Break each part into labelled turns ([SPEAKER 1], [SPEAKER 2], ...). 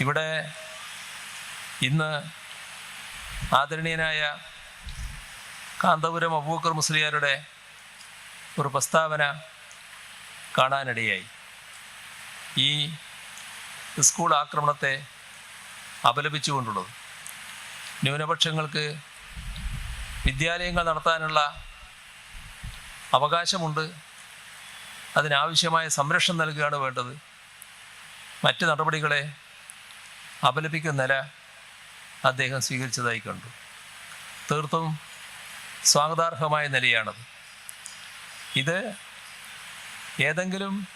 [SPEAKER 1] ഇവിടെ ഇന്ന് ആദരണീയനായ കാന്തപുരം അബൂക്കർ മുസ്ലിയാരുടെ ഒരു പ്രസ്താവന കാണാനിടയായി. ഈ സ്കൂൾ ആക്രമണത്തെ അപലപിച്ചുകൊണ്ടുള്ളത്. ന്യൂനപക്ഷങ്ങൾക്ക് വിദ്യാലയങ്ങൾ നടത്താനുള്ള അവകാശമുണ്ട്. അതിനാവശ്യമായ സംരക്ഷണം നൽകുകയാണ് വേണ്ടത്. മറ്റ് നടപടികളെ അപലപിക്കുന്ന നില അദ്ദേഹം സ്വീകരിച്ചതായി കണ്ടു. തീർത്തും സ്വാഗതാർഹമായ നിലയാണത്. ഇത് ഏതെങ്കിലും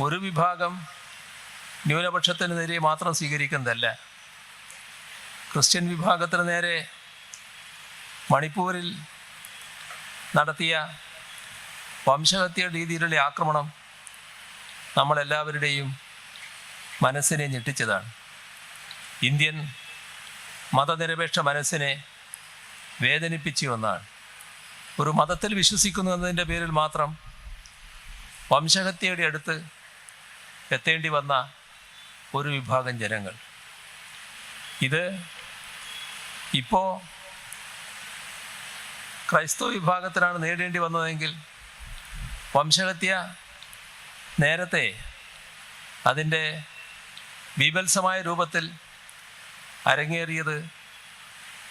[SPEAKER 1] ഒരു വിഭാഗം ന്യൂനപക്ഷത്തിന് നേരെ മാത്രം സ്വീകരിക്കുന്നതല്ല. ക്രിസ്ത്യൻ വിഭാഗത്തിന് നേരെ മണിപ്പൂരിൽ നടത്തിയ വംശഹത്യ രീതിയിലുള്ള ആക്രമണം നമ്മളെല്ലാവരുടെയും മനസ്സിനെ ഞെട്ടിച്ചതാണ്. ഇന്ത്യൻ മതനിരപേക്ഷ മനസ്സിനെ വേദനിപ്പിച്ച ഒന്നാണ്. ഒരു മതത്തിൽ വിശ്വസിക്കുന്നു എന്നതിന്റെ പേരിൽ മാത്രം വംശഹത്യയുടെ അടുത്ത് എത്തേണ്ടി വന്ന ഒരു വിഭാഗം ജനങ്ങൾ. ഇത് ഇപ്പോൾ ക്രൈസ്തവ വിഭാഗത്തിനാണ് നേടേണ്ടി വന്നതെങ്കിൽ വംശഹത്യ നേരത്തെ അതിന്റെ ബീഭത്സമായ രൂപത്തിൽ അരങ്ങേറിയത്.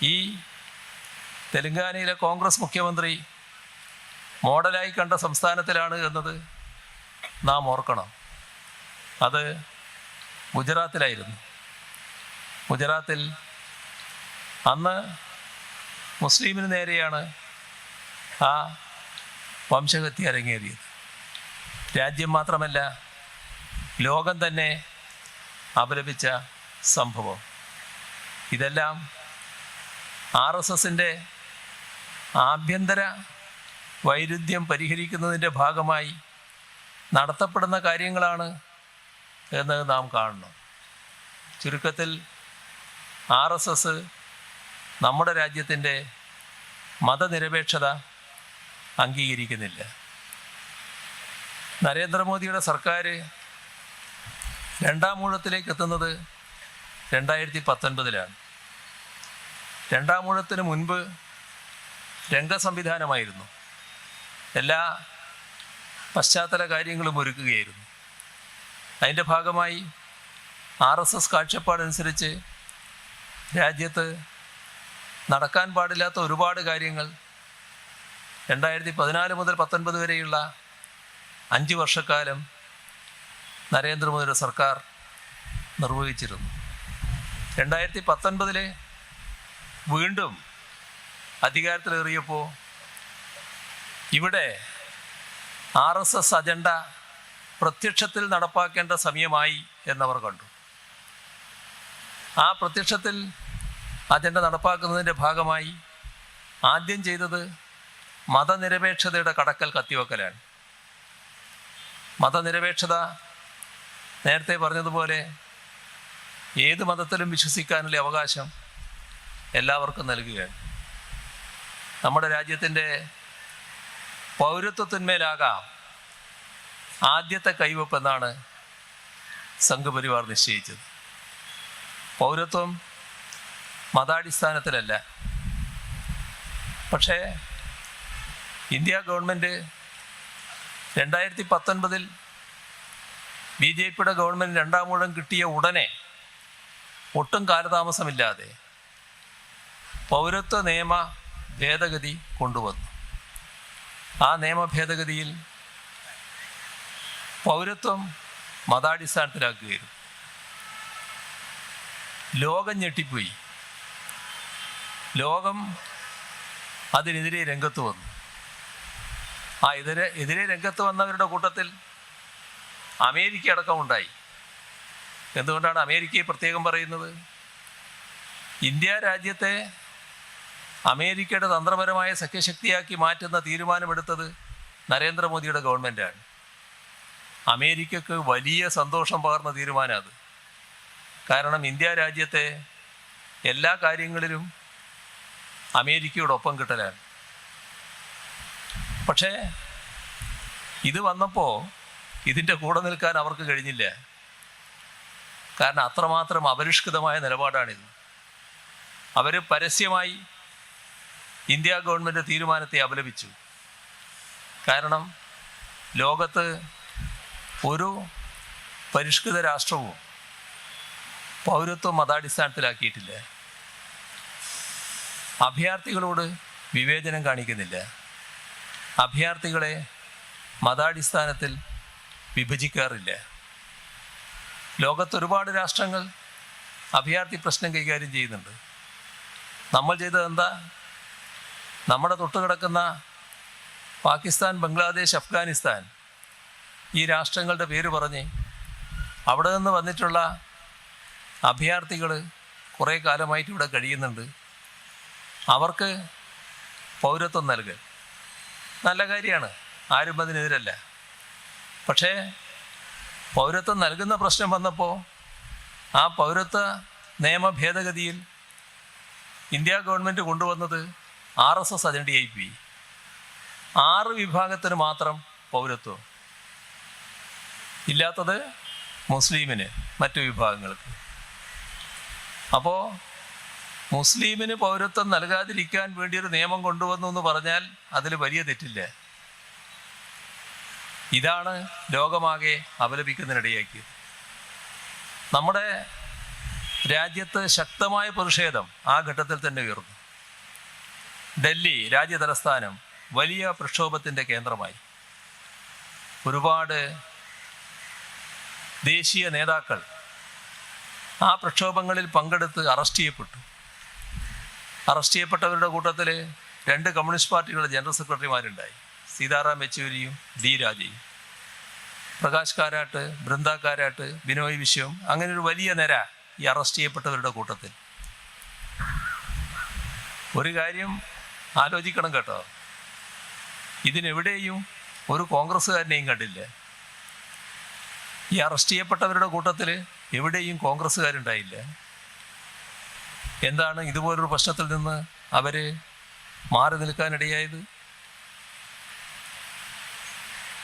[SPEAKER 1] ഈ തെലങ്കാനയിലെ കോൺഗ്രസ് മുഖ്യമന്ത്രി മോഡലായി കണ്ട സംസ്ഥാനത്തിലാണ് എന്നത് നാം ഓർക്കണം. അത് ഗുജറാത്തിലായിരുന്നു. ഗുജറാത്തിൽ അന്ന് മുസ്ലിമിന് നേരെയാണ് ആ വംശഹത്യ അരങ്ങേറിയത്. രാജ്യം മാത്രമല്ല ലോകം തന്നെ അപലപിച്ച സംഭവം. ഇതെല്ലാം ആർ എസ് എസിന്റെ ആഭ്യന്തര വൈരുദ്ധ്യം പരിഹരിക്കുന്നതിന്റെ ഭാഗമായി നടത്തപ്പെടുന്ന കാര്യങ്ങളാണ് എന്ന് നാം കാണണം. ചുരുക്കത്തിൽ ആർ എസ് എസ് നമ്മുടെ രാജ്യത്തിന്റെ മതനിരപേക്ഷത അംഗീകരിക്കുന്നില്ല. നരേന്ദ്രമോദിയുടെ സർക്കാർ രണ്ടാം മൂഴത്തിലേക്ക് എത്തുന്നത് രണ്ടായിരത്തി പത്തൊൻപതിലാണ് രണ്ടാം ഊഴത്തിന് മുൻപ് രംഗസംവിധാനമായിരുന്നു. എല്ലാ പശ്ചാത്തല കാര്യങ്ങളും ഒരുക്കുകയായിരുന്നു. അതിന്റെ ഭാഗമായി ആർ എസ് എസ് കാഴ്ചപ്പാടനുസരിച്ച് രാജ്യത്ത് നടക്കാൻ പാടില്ലാത്ത ഒരുപാട് കാര്യങ്ങൾ രണ്ടായിരത്തി പതിനാല് മുതൽ പത്തൊൻപത് വരെയുള്ള അഞ്ച് വർഷക്കാലം നരേന്ദ്രമോദിയുടെ സർക്കാർ നിർവഹിച്ചിരുന്നു. രണ്ടായിരത്തി പത്തൊൻപതിൽ വീണ്ടും അധികാരത്തിലേറിയപ്പോൾ ഇവിടെ ആർ എസ് എസ് അജണ്ട പ്രത്യക്ഷത്തിൽ നടപ്പാക്കേണ്ട സമയമായി എന്നവർ കണ്ടു. ആ പ്രത്യക്ഷത്തിൽ അജണ്ട നടപ്പാക്കുന്നതിന്റെ ഭാഗമായി ആദ്യം ചെയ്തത് മതനിരപേക്ഷതയുടെ കടക്കൽ കത്തിവെക്കലാണ്. മതനിരപേക്ഷത നേരത്തെ പറഞ്ഞതുപോലെ ഏത് മതത്തിലും വിശ്വസിക്കാനുള്ള അവകാശം എല്ലാവർക്കും നൽകുകയാണ്. നമ്മുടെ രാജ്യത്തിന്റെ പൗരത്വത്തിന്മേലാകാം ആദ്യത്തെ കൈവപ്പ് എന്നാണ് സംഘപരിവാർ നിശ്ചയിച്ചത്. പൗരത്വം മതാടിസ്ഥാനത്തിലല്ല. പക്ഷേ ഇന്ത്യ ഗവൺമെന്റ് രണ്ടായിരത്തി പത്തൊൻപതിൽ ബി ജെ പിയുടെ ഗവൺമെന്റ് രണ്ടാം മൂഴം കിട്ടിയ ഉടനെ ഒട്ടും കാലതാമസമില്ലാതെ പൗരത്വ നിയമ ഭേദഗതി കൊണ്ടുവന്നു. ആ നിയമ ഭേദഗതിയിൽ പൗരത്വം മതാടിസ്ഥാനത്തിലാക്കുകയായിരുന്നു. ലോകം ഞെട്ടിപ്പോയി. ലോകം അതിനെതിരെ രംഗത്ത് വന്നു. ആ എതിരെ എതിരെ രംഗത്ത് വന്നവരുടെ കൂട്ടത്തിൽ അമേരിക്ക അടക്കം ഉണ്ടായി എന്തുകൊണ്ടാണ് അമേരിക്കയെ പ്രത്യേകം പറയുന്നത്? ഇന്ത്യ രാജ്യത്തെ അമേരിക്കയുടെ തന്ത്രപരമായ സഖ്യശക്തിയാക്കി മാറ്റുന്ന തീരുമാനമെടുത്തത് നരേന്ദ്രമോദിയുടെ ഗവൺമെന്റാണ് അമേരിക്കക്ക് വലിയ സന്തോഷം പകർന്ന തീരുമാനം അത് കാരണം ഇന്ത്യ രാജ്യത്തെ എല്ലാ കാര്യങ്ങളിലും അമേരിക്കയോടൊപ്പം കിട്ടലാണ്. പക്ഷേ ഇത് വന്നപ്പോൾ ഇതിന്റെ കൂടെ നിൽക്കാൻ അവർക്ക് കഴിഞ്ഞില്ല. കാരണം അത്രമാത്രം അപരിഷ്കൃതമായ നിലപാടാണിത്. അവർ പരസ്യമായി ഇന്ത്യ ഗവൺമെന്റ് തീരുമാനത്തെ അപലപിച്ചു. കാരണം ലോകത്ത് ഒരു പരിഷ്കൃത രാഷ്ട്രവും പൗരത്വ മതാടിസ്ഥാനത്തിലാക്കിയിട്ടില്ല. അഭയാർത്ഥികളോട് വിവേചനം കാണിക്കുന്നില്ല. അഭയാർത്ഥികളെ മതാടിസ്ഥാനത്തിൽ വിഭജിക്കാറില്ല. ലോകത്ത് ഒരുപാട് രാഷ്ട്രങ്ങൾ അഭയാർത്ഥി പ്രശ്നം കൈകാര്യം ചെയ്യുന്നുണ്ട്. നമ്മൾ ചെയ്തത് എന്താ? നമ്മുടെ തൊട്ടുകിടക്കുന്ന പാകിസ്ഥാൻ ബംഗ്ലാദേശ് അഫ്ഗാനിസ്ഥാൻ ഈ രാഷ്ട്രങ്ങളുടെ പേര് പറഞ്ഞ് അവിടെ നിന്ന് വന്നിട്ടുള്ള അഭയാർത്ഥികൾ കുറേ കാലമായിട്ട് ഇവിടെ കഴിയുന്നുണ്ട്. അവർക്ക് പൗരത്വം നൽകുക നല്ല കാര്യമാണ്. ആരും അതിനെതിരല്ല. പക്ഷേ പൗരത്വം നൽകുന്ന പ്രശ്നം വന്നപ്പോൾ ആ പൗരത്വ നിയമ ഭേദഗതിയിൽ ഇന്ത്യ ഗവൺമെന്റ് കൊണ്ടുവന്നത് ആർ എസ് എസ് അജണ്ടയായി പോയി ആറ് വിഭാഗത്തിന് മാത്രം പൗരത്വം. ഇല്ലാത്തത് മുസ്ലിമിന് മറ്റു വിഭാഗങ്ങൾക്ക്. അപ്പോൾ മുസ്ലിമിന് പൗരത്വം നൽകാതിരിക്കാൻ വേണ്ടി ഒരു നിയമം കൊണ്ടുവന്നു എന്ന് പറഞ്ഞാൽ അതിൽ വലിയ തെറ്റില്ല. ഇതാണ് ലോകമാകെ അപലപിക്കുന്നതിനിടയാക്കിയത്. നമ്മുടെ രാജ്യത്ത് ശക്തമായ പ്രതിഷേധം ആ ഘട്ടത്തിൽ തന്നെ ഉയർന്നു. ഡൽഹി രാജ്യ തലസ്ഥാനം വലിയ പ്രക്ഷോഭത്തിന്റെ കേന്ദ്രമായി. ഒരുപാട് ദേശീയ നേതാക്കൾ ആ പ്രക്ഷോഭങ്ങളിൽ പങ്കെടുത്ത് അറസ്റ്റ് ചെയ്യപ്പെട്ടു. അറസ്റ്റ് ചെയ്യപ്പെട്ടവരുടെ കൂട്ടത്തിൽ രണ്ട് കമ്മ്യൂണിസ്റ്റ് പാർട്ടികളുടെ ജനറൽ സെക്രട്ടറിമാരുണ്ടായി. സീതാറാം യെച്ചൂരിയും ഡി രാജയും. പ്രകാശ് കാരാട്ട് ബൃന്ദ കാരാട്ട് ബിനോയ് വിശ്വം അങ്ങനെ ഒരു വലിയ നിര ഈ അറസ്റ്റ് ചെയ്യപ്പെട്ടവരുടെ കൂട്ടത്തിൽ. ഒരു കാര്യം ആലോചിക്കണം കേട്ടോ. ഇതിനെവിടെയും ഒരു കോൺഗ്രസ്സുകാരനെയും കണ്ടില്ല? ഈ അറസ്റ്റ് ചെയ്യപ്പെട്ടവരുടെ കൂട്ടത്തിൽ എവിടെയും കോൺഗ്രസ്സുകാരുണ്ടായില്ല. എന്താണ് ഇതുപോലൊരു പ്രശ്നത്തിൽ നിന്ന് അവർ മാറി നിൽക്കാനിടയായത്?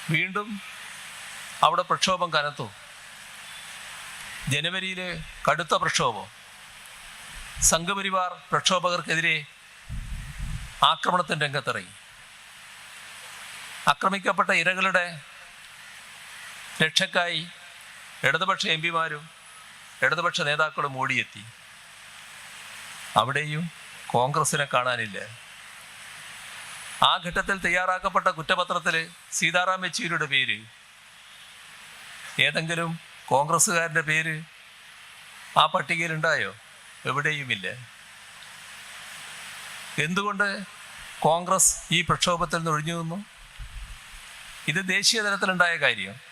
[SPEAKER 1] വീണ്ടും അവിടെ പ്രക്ഷോഭം കനത്തു. ജനുവരിയിലെ കടുത്ത പ്രക്ഷോഭം. സംഘപരിവാർ പ്രക്ഷോഭകർക്കെതിരെ ആക്രമണത്തിന്റെ രംഗത്തിറങ്ങി. ആക്രമിക്കപ്പെട്ട ഇരകളുടെ രക്ഷക്കായി ഇടതുപക്ഷ എം പിമാരും ഇടതുപക്ഷ നേതാക്കളും ഓടിയെത്തി. അവിടെയും കോൺഗ്രസിനെ കാണാനില്ല. ആ ഘട്ടത്തിൽ തയ്യാറാക്കപ്പെട്ട കുറ്റപത്രത്തിൽ സീതാറാം യെച്ചൂരിയുടെ പേര്. ഏതെങ്കിലും കോൺഗ്രസ്സുകാരന്റെ പേര് ആ പട്ടികയിലുണ്ടായോ? എവിടെയുമില്ല. എന്തുകൊണ്ട് കോൺഗ്രസ് ഈ പ്രക്ഷോഭത്തിൽ നിന്ന് ഒഴിഞ്ഞു നിന്നു? ഇത് ദേശീയ തലത്തിലുണ്ടായ കാര്യം.